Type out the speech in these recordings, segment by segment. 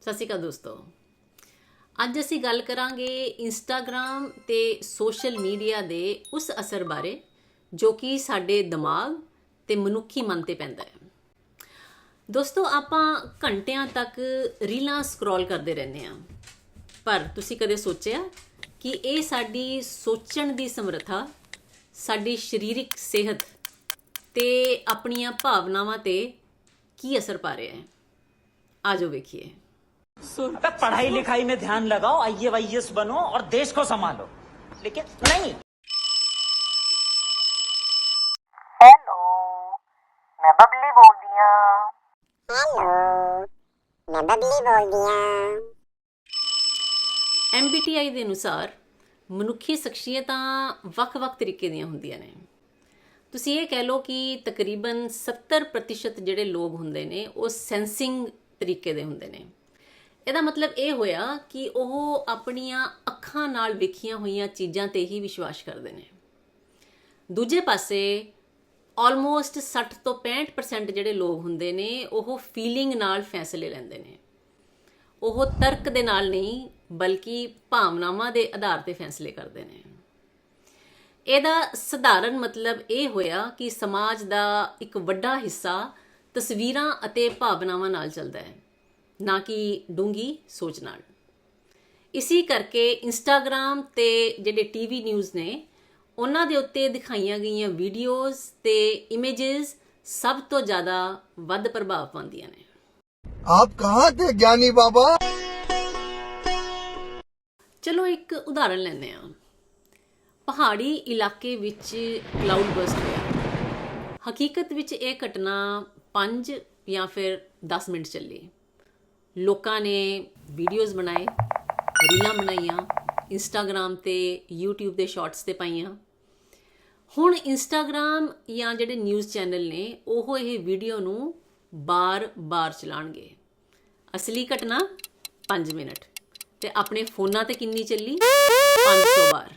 ਸਤਿ ਸ਼੍ਰੀ ਅਕਾਲ ਦੋਸਤੋ। ਅੱਜ ਅਸੀਂ ਗੱਲ ਕਰਾਂਗੇ ਇੰਸਟਾਗ੍ਰam ਤੇ ਸੋਸ਼ਲ ਮੀਡੀਆ ਦੇ ਉਸ ਅਸਰ ਬਾਰੇ, ਜੋ ਕਿ ਸਾਡੇ ਦਿਮਾਗ ਤੇ ਮਨੁੱਖੀ ਮਨ ਤੇ ਪੈਂਦਾ ਹੈ। ਦੋਸਤੋ, ਆਪਾਂ ਘੰਟਿਆਂ ਤੱਕ ਰੀਲਾਂ ਸਕਰੋਲ ਕਰਦੇ ਰਹਿੰਦੇ ਹਾਂ। ਪਰ ਤੁਸੀਂ ਕਦੇ ਸੋਚਿਆ ਕਿ ਇਹ ਸਾਡੀ ਸੋਚਣ ਦੀ ਸਮਰੱਥਾ, ਸਾਡੀ ਸਰੀਰਕ ਸਿਹਤ ਤੇ ਆਪਣੀਆਂ ਭਾਵਨਾਵਾਂ ਤੇ ਕੀ ਅਸਰ ਪਾ ਰਿਹਾ ਹੈ? ਆਜੋ ਵੇਖੀਏ। पढ़ाई लिखाई में ध्यान लगाओ आई वाईएस बनो और देश को संभालो लेकिन नहीं ਹੈਲੋ ਮੈਂ ਬਬਲੀ ਬੋਲਦੀ ਹਾਂ ਹੈਲੋ ਮੈਂ ਬਬਲੀ ਬੋਲਦੀ ਹਾਂ MBTI ਦੇ ਅਨੁਸਾਰ ਮਨੁੱਖੀ ਸ਼ਖਸੀਅਤਾਂ ਵੱਖ-ਵੱਖ ਤਰੀਕੇ ਦੀਆਂ ਹੁੰਦੀਆਂ ਨੇ ਤੁਸੀਂ ਇਹ ਕਹਿ ਲਓ ਕਿ ਤਕਰੀਬਨ 70% ਜਿਹੜੇ ਲੋਕ ਹੁੰਦੇ ਨੇ ਉਹ ਸੈਂਸਿੰਗ ਤਰੀਕੇ ਦੇ ਹੁੰਦੇ ਨੇ ਇਹਦਾ ਮਤਲਬ ਇਹ ਹੋਇਆ ਕਿ ਉਹ ਆਪਣੀਆਂ ਅੱਖਾਂ ਨਾਲ ਵੇਖੀਆਂ ਹੋਈਆਂ ਚੀਜ਼ਾਂ ਤੇ ਹੀ ਵਿਸ਼ਵਾਸ ਕਰਦੇ ਨੇ। ਦੂਜੇ ਪਾਸੇ ਆਲਮੋਸਟ 60 ਤੋਂ 65% ਜਿਹੜੇ ਲੋਕ ਹੁੰਦੇ ਨੇ, ਉਹ ਫੀਲਿੰਗ ਨਾਲ ਫੈਸਲੇ ਲੈਂਦੇ ਨੇ। ਉਹ ਤਰਕ ਦੇ ਨਾਲ ਨਹੀਂ, ਬਲਕਿ ਭਾਵਨਾਵਾਂ ਦੇ ਆਧਾਰ ਤੇ ਫੈਸਲੇ ਕਰਦੇ ਨੇ। ਇਹਦਾ ਸਧਾਰਨ ਮਤਲਬ ਇਹ ਹੋਇਆ ਕਿ ਸਮਾਜ ਦਾ ਇੱਕ ਵੱਡਾ ਹਿੱਸਾ ਤਸਵੀਰਾਂ ਅਤੇ ਭਾਵਨਾਵਾਂ ਨਾਲ ਚੱਲਦਾ ਹੈ। ਨਾ ਕਿ ਡੂੰਗੀ ਸੋਚ ਨਾਲ। ਇਸੇ ਕਰਕੇ ਇੰਸਟਾਗ੍ਰam ਤੇ ਜਿਹੜੇ ਟੀਵੀ ਨਿਊਜ਼ ਨੇ ਉਹਨਾਂ ਦੇ ਉੱਤੇ ਦਿਖਾਈਆਂ ਗਈਆਂ ਵੀਡੀਓਜ਼ ਤੇ ਇਮੇजेस ਸਭ ਤੋਂ ਜ਼ਿਆਦਾ ਵੱਧ ਪ੍ਰਭਾਵ ਪਾਉਂਦੀਆਂ ਨੇ। ਆਪ ਕਹਾਂ ਤੇ ਗਿਆਨੀ ਬਾਬਾ? ਚਲੋ ਇੱਕ ਉਦਾਹਰਣ ਲੈਂਦੇ ਹਾਂ। ਪਹਾੜੀ ਇਲਾਕੇ ਵਿੱਚ ਕਲਾਉਡ ਬਰਸਟ ਹੋਇਆ। ਹਕੀਕਤ ਵਿੱਚ ਇਹ ਘਟਨਾ 5 ਜਾਂ ਫਿਰ 10 ਮਿੰਟ ਚੱਲੀ। ਲੋਕਾਂ ਨੇ ਵੀਡੀਓਜ਼ ਬਣਾਏ, ਰੀਲਾਂ ਬਣਾਈਆਂ ਇੰਸਟਾਗ੍ਰam ਤੇ, YouTube ਦੇ ਸ਼ਾਰਟਸ ਤੇ ਪਾਈਆਂ। ਹੁਣ ਇੰਸਟਾਗ੍ਰam ਜਾਂ ਜਿਹੜੇ ਨਿਊਜ਼ ਚੈਨਲ ਨੇ, ਉਹ ਇਹ ਵੀਡੀਓ ਨੂੰ ਬਾਰ-ਬਾਰ ਚਲਾਣਗੇ ਅਸਲੀ ਘਟਨਾ 5 ਮਿੰਟ। ਤੇ ਆਪਣੇ ਫੋਨਾਂ ਤੇ ਕਿੰਨੀ ਚੱਲੀ? 500 ਵਾਰ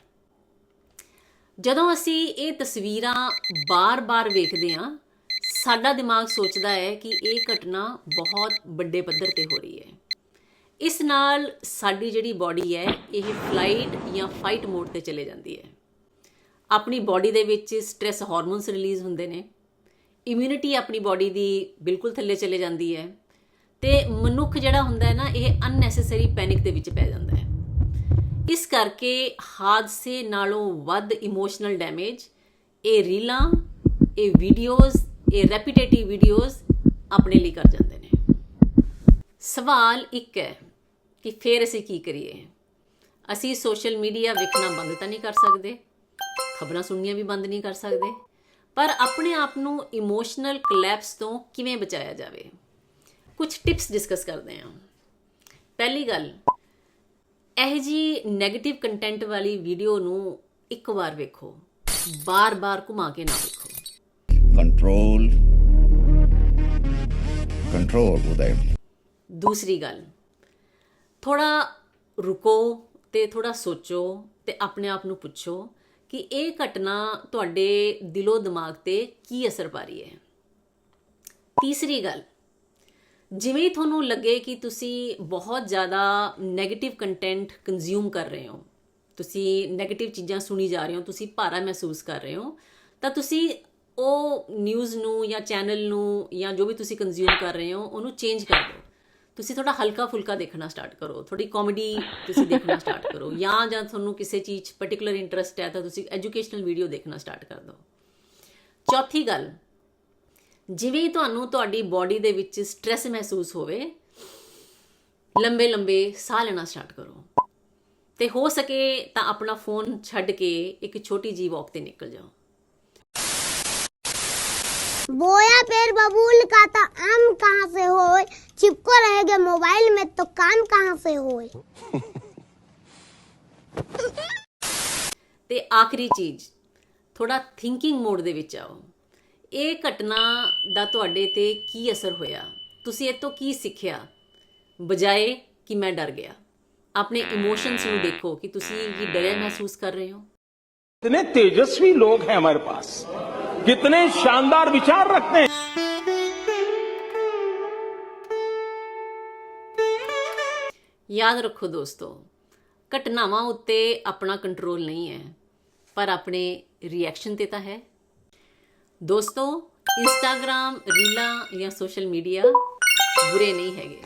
ਜਦੋਂ ਅਸੀਂ ਇਹ ਤਸਵੀਰਾਂ ਬਾਰ-ਬਾਰ ਵੇਖਦੇ ਹਾਂ ਸਾਡਾ ਦਿਮਾਗ ਸੋਚਦਾ ਹੈ ਕਿ ਇਹ ਘਟਨਾ ਬਹੁਤ ਵੱਡੇ ਪੱਧਰ ਤੇ ਹੋ ਰਹੀ ਹੈ। ਇਸ ਨਾਲ ਸਾਡੀ ਜਿਹੜੀ ਬਾਡੀ ਹੈ, ਇਹ ਫਲਾਈਟ ਜਾਂ ਫਾਈਟ ਮੋਡ ਤੇ ਚਲੇ ਜਾਂਦੀ ਹੈ। ਆਪਣੀ ਬਾਡੀ ਦੇ ਵਿੱਚ ਸਟ੍ਰੈਸ ਹਾਰਮੋਨਸ ਰਿਲੀਜ਼ ਹੁੰਦੇ ਨੇ। ਇਮਿਊਨਿਟੀ ਆਪਣੀ ਬਾਡੀ ਦੀ ਬਿਲਕੁਲ ਥੱਲੇ ਚਲੇ ਜਾਂਦੀ ਹੈ ਤੇ ਮਨੁੱਖ ਜਿਹੜਾ ਹੁੰਦਾ ਹੈ ਨਾ, ਇਹ ਅਨਨੈਸੈਸਰੀ ਪੈਨਿਕ ਦੇ ਵਿੱਚ ਪੈ ਜਾਂਦਾ ਹੈ। ਇਸ ਕਰਕੇ ਹਾਦਸੇ ਨਾਲੋਂ ਵੱਧ ਇਮੋਸ਼ਨਲ ਡੈਮੇਜ ਇਹ ਰੀਲਾਂ, ਇਹ ਵੀਡੀਓਜ਼ ਇਹ ਰੈਪੀਟੇਟਿਵ ਵੀਡੀਓਜ਼ ਆਪਣੇ ਲਈ ਕਰ ਜਾਂਦੇ ਨੇ। ਸਵਾਲ ਇੱਕ ਹੈ ਕਿ ਫੇਰ ਅਸੀਂ ਕੀ ਕਰੀਏ? ਅਸੀਂ ਸੋਸ਼ਲ ਮੀਡੀਆ ਵੇਖਣਾ ਬੰਦ ਤਾਂ ਨਹੀਂ ਕਰ ਸਕਦੇ, ਖਬਰਾਂ ਸੁਣਨੀਆਂ ਵੀ ਬੰਦ ਨਹੀਂ ਕਰ ਸਕਦੇ, ਪਰ ਆਪਣੇ ਆਪ ਨੂੰ ਇਮੋਸ਼ਨਲ ਕਲੈਪਸ ਤੋਂ ਕਿਵੇਂ ਬਚਾਇਆ ਜਾਵੇ? ਕੁਝ ਟਿਪਸ ਡਿਸਕਸ ਕਰਦੇ ਹਾਂ। ਪਹਿਲੀ ਗੱਲ, ਇਹ ਜੀ 네ਗੇਟਿਵ ਕੰਟੈਂਟ ਵਾਲੀ ਵੀਡੀਓ ਨੂੰ ਇੱਕ ਵਾਰ ਵੇਖੋ, ਬਾਰ-ਬਾਰ ਘੁਮਾ ਕੇ ਨਾ ਵੇਖੋ। Control control uday ਦੂਸਰੀ ਗੱਲ ਥੋੜਾ ਰੁਕੋ ਤੇ ਥੋੜਾ ਸੋਚੋ ਤੇ ਆਪਣੇ ਆਪ ਨੂੰ ਪੁੱਛੋ ਕਿ ਇਹ ਘਟਨਾ ਤੁਹਾਡੇ ਦਿਲੋ ਦਿਮਾਗ ਤੇ ਕੀ ਅਸਰ ਪਾ ਰਹੀ ਹੈ ਤੀਸਰੀ ਗੱਲ ਜਿਵੇਂ ਤੁਹਾਨੂੰ ਲੱਗੇ ਕਿ ਤੁਸੀਂ ਬਹੁਤ ਜ਼ਿਆਦਾ 네ਗੇਟਿਵ ਕੰਟੈਂਟ ਕੰਜ਼ਿਊਮ ਕਰ ਰਹੇ ਹੋ ਤੁਸੀਂ 네ਗੇਟਿਵ ਚੀਜ਼ਾਂ ਸੁਣੀ ਜਾ ਰਹੇ ਹੋ ਤੁਸੀਂ ਭਾਰਾ ਮਹਿਸੂਸ ਕਰ ਰਹੇ ਹੋ ਤਾਂ ਤੁਸੀਂ ਉਹ ਨਿਊਜ਼ ਨੂੰ ਜਾਂ ਚੈਨਲ ਨੂੰ ਜਾਂ ਜੋ ਵੀ ਤੁਸੀਂ ਕੰਜ਼ਿਊਮ ਕਰ ਰਹੇ ਹੋ, ਉਹਨੂੰ ਚੇਂਜ ਕਰ ਦਿਓ। ਤੁਸੀਂ ਥੋੜਾ ਹਲਕਾ ਫੁਲਕਾ ਦੇਖਣਾ ਸਟਾਰਟ ਕਰੋ। ਥੋੜੀ ਕਾਮੇਡੀ ਤੁਸੀਂ ਦੇਖਣਾ ਸਟਾਰਟ ਕਰੋ। ਜਾਂ ਜਾਂ ਤੁਹਾਨੂੰ ਕਿਸੇ ਚੀਜ਼ 'ਚ ਪਾਰਟਿਕੂਲਰ ਇੰਟਰਸਟ ਹੈ ਤਾਂ ਤੁਸੀਂ ਐਜੂਕੇਸ਼ਨਲ ਵੀਡੀਓ ਦੇਖਣਾ ਸਟਾਰਟ ਕਰ ਦਿਓ। ਚੌਥੀ ਗੱਲ, ਜਿਵੇਂ ਤੁਹਾਨੂੰ ਤੁਹਾਡੀ ਬਾਡੀ ਦੇ ਵਿੱਚ ਸਟ੍ਰੈਸ ਮਹਿਸੂਸ ਹੋਵੇ ਲੰਬੇ ਲੰਬੇ ਸਾਹ ਲੈਣਾ ਸਟਾਰਟ ਕਰੋ। ਤੇ ਹੋ ਸਕੇ ਤਾਂ ਆਪਣਾ ਫੋਨ ਛੱਡ ਕੇ ਇੱਕ ਛੋਟੀ ਜੀ ਵਾਕ ਤੇ ਨਿਕਲ ਜਾਓ। बोया पेड़ बबूल का तो आम कहाँ से होए चिपको रहेगा मोबाइल में तो काम कहाँ से होए ਤੇ ਆਖਰੀ ਚੀਜ਼ ਥੋੜਾ ਥਿੰਕਿੰਗ ਮੋਡ ਦੇ ਵਿੱਚ ਆਓ ਇਹ ਘਟਨਾ ਦਾ ਤੁਹਾਡੇ ਤੇ ਕੀ ਅਸਰ ਹੋਇਆ ਤੁਸੀਂ ਇਹ ਤੋਂ ਕੀ ਸਿੱਖਿਆ ਬਜਾਏ ਕਿ ਮੈਂ ਡਰ ਗਿਆ ਆਪਣੇ ਇਮੋਸ਼ਨਸ ਨੂੰ ਦੇਖੋ ਕਿ ਤੁਸੀਂ ਕੀ ਡਰਿਆ ਮਹਿਸੂਸ ਕਰ ਰਹੇ ਹੋ कितने तेजस्वी लोग हैं हमारे पास कितने शानदार विचार रखते हैं ਯਾਦ ਰੱਖੋ ਦੋਸਤੋ ਘਟਨਾਵਾਂ ਉੱਤੇ ਆਪਣਾ ਕੰਟਰੋਲ ਨਹੀਂ ਹੈ ਪਰ ਆਪਣੇ ਰਿਐਕਸ਼ਨ ਤੇ ਤਾਂ ਹੈ ਦੋਸਤੋ ਇੰਸਟਾਗ੍ਰam ਰੀਲਾਂ ਜਾਂ ਸੋਸ਼ਲ ਮੀਡੀਆ ਬੁਰੇ ਨਹੀਂ ਹੈਗੇ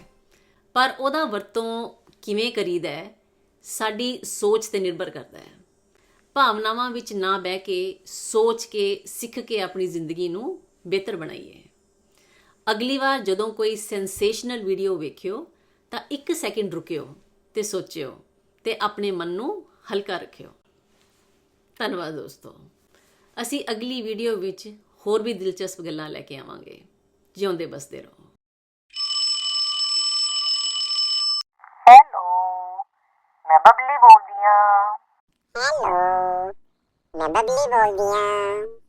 ਪਰ ਉਹਦਾ ਵਰਤੋਂ ਕਿਵੇਂ ਕਰੀਦਾ ਹੈ ਸਾਡੀ ਸੋਚ ਤੇ ਨਿਰਭਰ ਕਰਦਾ ਹੈ ਭਾਵਨਾਵਾਂ ਵਿੱਚ ਨਾ ਬਹਿ ਕੇ, ਸੋਚ ਕੇ, ਸਿੱਖ ਕੇ ਆਪਣੀ ਜ਼ਿੰਦਗੀ ਨੂੰ ਬਿਹਤਰ ਬਣਾਈਏ। ਅਗਲੀ ਵਾਰ ਜਦੋਂ ਕੋਈ ਸੈਂਸੇਸ਼ਨਲ ਵੀਡੀਓ ਵੇਖਿਓ, ਤਾਂ ਇੱਕ ਸੈਕਿੰਡ ਰੁਕਿਓ ਤੇ ਸੋਚਿਓ ਤੇ ਆਪਣੇ ਮਨ ਨੂੰ ਹਲਕਾ ਰੱਖਿਓ। ਧੰਨਵਾਦ ਦੋਸਤੋ। ਅਸੀਂ ਅਗਲੀ ਵੀਡੀਓ ਵਿੱਚ ਹੋਰ ਵੀ ਦਿਲਚਸਪ ਗੱਲਾਂ ਲੈ ਕੇ ਆਵਾਂਗੇ। ਜਿਉਂਦੇ ਬਸਦੇ ਰਹੋ। ਹੈਲੋ ਮੈਂ ਬਬਲੀ ਬੋਲਦੀ ਆ Baby oldu ya.